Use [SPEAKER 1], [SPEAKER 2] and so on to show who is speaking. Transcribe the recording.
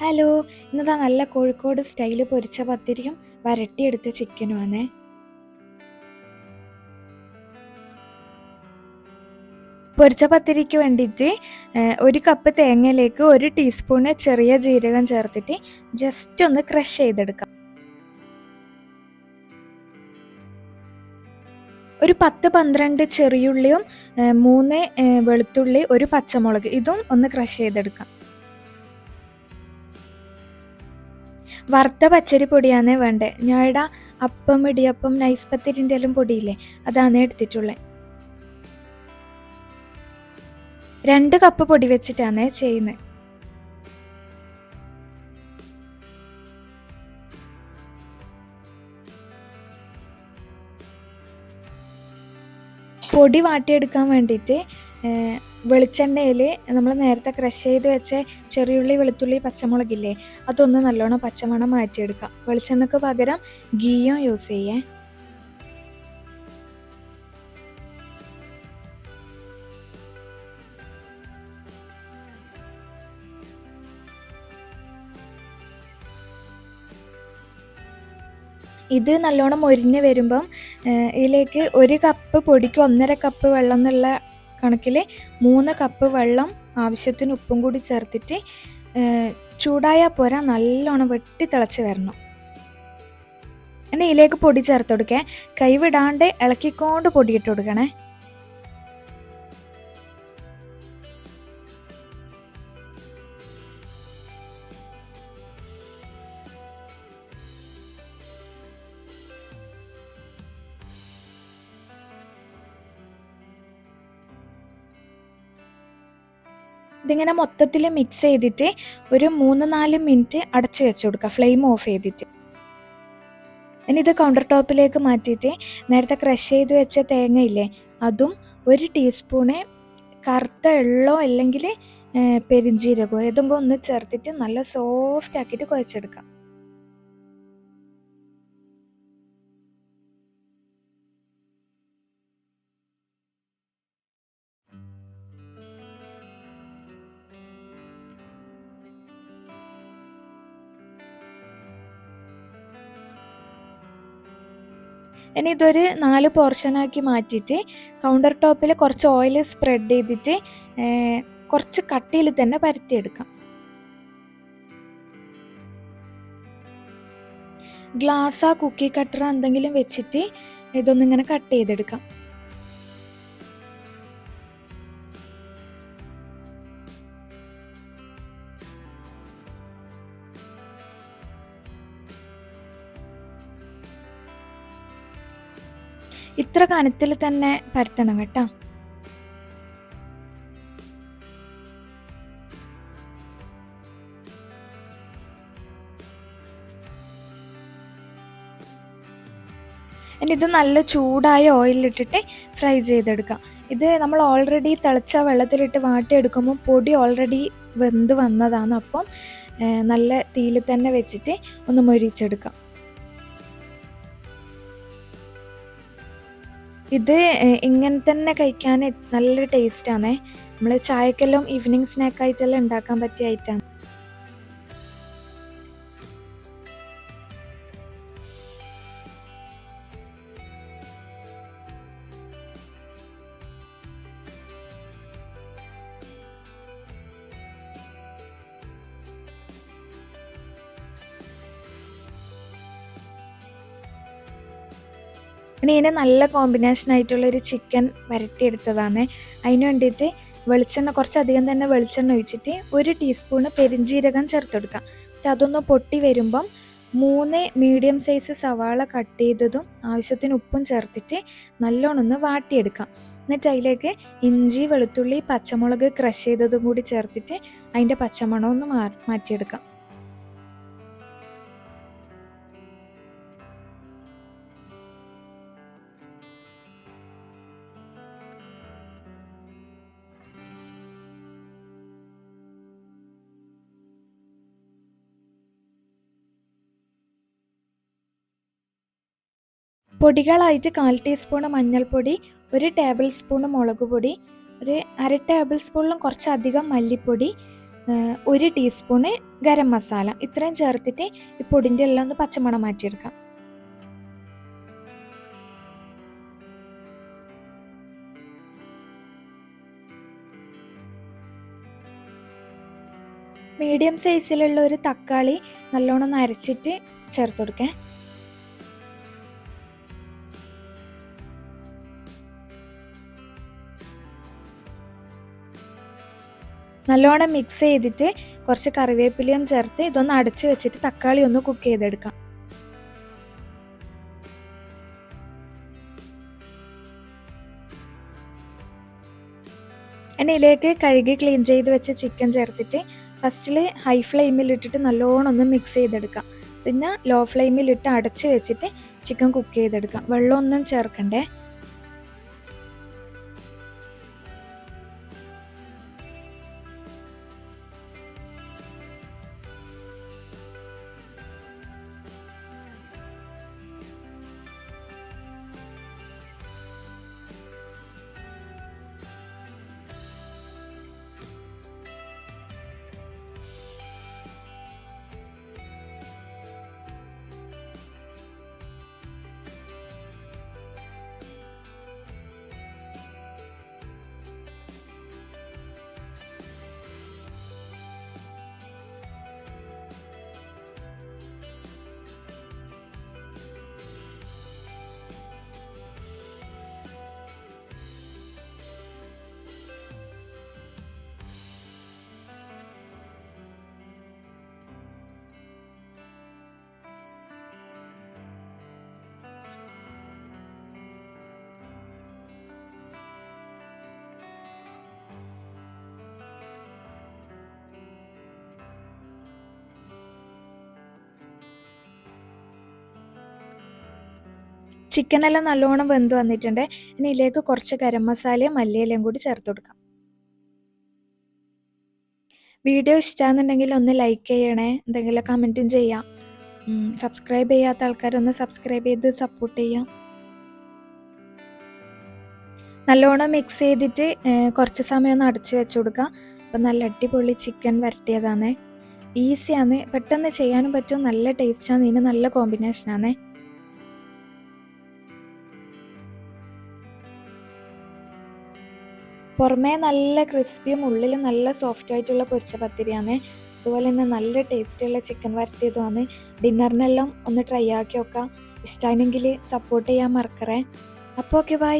[SPEAKER 1] Hello ഇന്നതാ നല്ല Kozhikode style പൊരിച്ച പത്തിരിയും വരട്ടിയെടുത്ത ചിക്കനുമാണേ പൊരിച്ച പത്തിരിക്ക് വേണ്ടിയിട്ട് ഒരു കപ്പ് തേങ്ങയിലേക്ക് ഒരു ടീസ്പൂണ് ചെറിയ ജീരകം ചേർത്തിട്ട് ജസ്റ്റ് ഒന്ന് ക്രഷ് ചെയ്തെടുക്കാം. ഒരു പത്ത് പന്ത്രണ്ട് ചെറിയുള്ളിയും മൂന്ന് വെളുത്തുള്ളി ഒരു പച്ചമുളക് ഇതും ഒന്ന് ക്രഷ് ചെയ്തെടുക്കാം. വറുത്ത പച്ചരി പൊടിയാണേ വേണ്ടേ. ഞാൻ ഇവിടെ അപ്പം ഇടിയപ്പം നൈസ് പത്തിരിന്റെ എല്ലാം പൊടിയില്ലേ അതാണ് എടുത്തിട്ടുള്ളത് രണ്ട് കപ്പ് പൊടി വെച്ചിട്ടാണ് ചെയ്യുന്നത് പൊടി വാട്ടിയെടുക്കാൻ വേണ്ടിയിട്ട് വെളിച്ചെണ്ണയിൽ നമ്മൾ നേരത്തെ ക്രഷ് ചെയ്ത് വെച്ച ചെറിയുള്ളി വെളുത്തുള്ളി പച്ചമുളകില്ലേ അതൊന്ന് നല്ലോണം പച്ചമണം മാറ്റിയെടുക്കാം. വെളിച്ചെണ്ണക്ക് പകരം ഗീയും യൂസ് ചെയ്യേ. ഇത് നല്ലോണം മൊരിഞ്ഞ് വരുമ്പം ഇതിലേക്ക് ഒരു കപ്പ് പൊടിക്ക് ഒന്നര കപ്പ് വെള്ളം എന്നുള്ള കണക്കിൽ മൂന്ന് കപ്പ് വെള്ളം ആവശ്യത്തിന് ഉപ്പും കൂടി ചേർത്തിട്ട് ചൂടായ ചൂടായാൽ പോരാ നല്ലോണം വെട്ടി തിളച്ച് വരണം. എന്നെ ഇതിലേക്ക് പൊടി ചേർത്ത് കൊടുക്കേ. കൈവിടാണ്ട് ഇളക്കിക്കൊണ്ട് പൊടിയിട്ട് കൊടുക്കണേ. ഇതിങ്ങനെ മൊത്തത്തിൽ മിക്സ് ചെയ്തിട്ട് ഒരു മൂന്ന് നാല് മിനിറ്റ് അടച്ച് വെച്ച് കൊടുക്കുക ഫ്ലെയിം ഓഫ് ചെയ്തിട്ട്. ഇനി ഇത് കൗണ്ടർ ടോപ്പിലേക്ക് മാറ്റിയിട്ട് നേരത്തെ ക്രഷ് ചെയ്ത് വെച്ച തേങ്ങയില്ലേ അതും ഒരു ടീസ്പൂണ് കറുത്ത എള്ളോ അല്ലെങ്കിൽ പെരിഞ്ചീരകോ ഏതെങ്കിലും ഒന്ന് ചേർത്തിട്ട് നല്ല സോഫ്റ്റ് ആക്കിയിട്ട് കുഴച്ചെടുക്കാം. ഇനി ഇതൊരു നാല് പോർഷനാക്കി മാറ്റിയിട്ട് കൗണ്ടർ ടോപ്പിൽ കുറച്ച് ഓയിൽ സ്പ്രെഡ് ചെയ്തിട്ട് കുറച്ച് കട്ടിയിൽ തന്നെ പരത്തിയെടുക്കാം. ഗ്ലാസ് ആ കുക്കി കട്ടർ എന്തെങ്കിലും വെച്ചിട്ട് ഇതൊന്നിങ്ങനെ കട്ട് ചെയ്തെടുക്കാം. ഇത്ര കനത്തിൽ തന്നെ പരത്തണം കേട്ടോ. ഇനി ഇത് നല്ല ചൂടായ ഓയിലിട്ടിട്ട് ഫ്രൈ ചെയ്തെടുക്കാം. ഇത് നമ്മൾ ഓൾറെഡി തിളച്ച വെള്ളത്തിലിട്ട് വാട്ടിയെടുക്കുമ്പോൾ പൊടി ഓൾറെഡി വെന്ത് വന്നതാണ് അപ്പം നല്ല തീയിൽ തന്നെ വെച്ചിട്ട് ഒന്ന് മൊരിച്ചെടുക്കാം. ഇത് ഇങ്ങനെ തന്നെ കഴിക്കാൻ നല്ല ടേസ്റ്റാണേ നമ്മൾ ചായക്കെല്ലാം ഈവനിങ് സ്നാക്കായിട്ടെല്ലാം ഉണ്ടാക്കാൻ പറ്റിയ ഐറ്റാണ് ഇനി നല്ല കോമ്പിനേഷൻ ആയിട്ടുള്ള ഒരു ചിക്കൻ വരട്ടിയെടുത്തതാണ്. അതിന് വേണ്ടിയിട്ട് വെളിച്ചെണ്ണ കുറച്ചധികം തന്നെ വെളിച്ചെണ്ണ ഒഴിച്ചിട്ട് ഒരു ടീസ്പൂണ് പെരിഞ്ജീരകം ചേർത്ത് കൊടുക്കാം. എന്നിട്ട് അതൊന്ന് പൊട്ടി വരുമ്പം മൂന്ന് മീഡിയം സൈസ് സവാള കട്ട് ചെയ്തതും ആവശ്യത്തിന് ഉപ്പും ചേർത്തിട്ട് നല്ലോണം ഒന്ന് വാട്ടിയെടുക്കാം. എന്നിട്ട് അതിലേക്ക് ഇഞ്ചി വെളുത്തുള്ളി പച്ചമുളക് ക്രഷ് ചെയ്തതും കൂടി ചേർത്തിട്ട് അതിന്റെ പച്ചമണം ഒന്ന് മാറ്റിയെടുക്കാം. പൊടികളായിട്ട് കാൽ ടീസ്പൂണ് മഞ്ഞൾപ്പൊടി ഒരു ടേബിൾ സ്പൂൺ മുളക് പൊടി ഒരു അര ടേബിൾ സ്പൂണിലും കുറച്ചധികം മല്ലിപ്പൊടി ഒരു ടീസ്പൂണ് ഗരം മസാല. ഇത്രയും ചേർത്തിട്ട് ഈ പൊടിന്റെ എല്ലാം ഒന്ന് പച്ചമണം മാറ്റിയെടുക്കാം. മീഡിയം സൈസിലുള്ള ഒരു തക്കാളി നല്ലോണം നരച്ചിട്ട് ചേർത്ത് കൊടുക്കേ. നല്ലോണം മിക്സ് ചെയ്തിട്ട് കുറച്ച് കറിവേപ്പിലയും ചേർത്ത് ഇതൊന്ന് അടച്ച് വെച്ചിട്ട് തക്കാളി ഒന്ന് കുക്ക് ചെയ്തെടുക്കാം. ഇനി ഇതിലേക്ക് കഴുകി ക്ലീൻ ചെയ്ത് വെച്ച ചിക്കൻ ചേർത്തിട്ട് ഫസ്റ്റിൽ ഹൈ ഫ്ലെയിമിൽ ഇട്ടിട്ട് നല്ലോണം ഒന്ന് മിക്സ് ചെയ്തെടുക്കാം. പിന്നെ ലോ ഫ്ലെയിമിൽ ഇട്ട് അടച്ച് വെച്ചിട്ട് ചിക്കൻ കുക്ക് ചെയ്തെടുക്കാം. വെള്ളമൊന്നും ചേർക്കണ്ടേ? ചിക്കനെല്ലാം നല്ലോണം വെന്ത് വന്നിട്ടുണ്ട്. ഇനി ഇതിലേക്ക് കുറച്ച് ഗരം മസാലയും മല്ലിയിലയും കൂടി ചേർത്ത് കൊടുക്കാം. വീഡിയോ ഇഷ്ടമാണെന്നുണ്ടെങ്കിൽ ഒന്ന് ലൈക്ക് ചെയ്യണേ. എന്തെങ്കിലും കമന്റും ചെയ്യാം. സബ്സ്ക്രൈബ് ചെയ്യാത്ത ആൾക്കാരൊന്ന് സബ്സ്ക്രൈബ് ചെയ്ത് സപ്പോർട്ട് ചെയ്യാം. നല്ലോണം മിക്സ് ചെയ്തിട്ട് കുറച്ച് സമയം ഒന്ന് അടച്ചു വെച്ച് കൊടുക്കുക അപ്പം നല്ല അടിപൊളി ചിക്കൻ വരട്ടിയതാണ്. ഈസിയാണ് പെട്ടെന്ന് ചെയ്യാനും പറ്റും. നല്ല ടേസ്റ്റാണ് ഇതിന് നല്ല കോമ്പിനേഷനാണ് പുറമേ നല്ല ക്രിസ്പിയും ഉള്ളിൽ നല്ല സോഫ്റ്റ് ആയിട്ടുള്ള പൊരിച്ച പത്തിരിയാണ്. അതുപോലെ തന്നെ നല്ല ടേസ്റ്റിയുള്ള ചിക്കൻ വരട്ടിയതുമാണ്. ഡിന്നറിനെല്ലാം ഒന്ന് ട്രൈ ആക്കി നോക്കാം. ഇഷ്ടമാണെങ്കിൽ സപ്പോർട്ട് ചെയ്യാൻ മറക്കറേ അപ്പോൾ ഓക്കെ ബൈ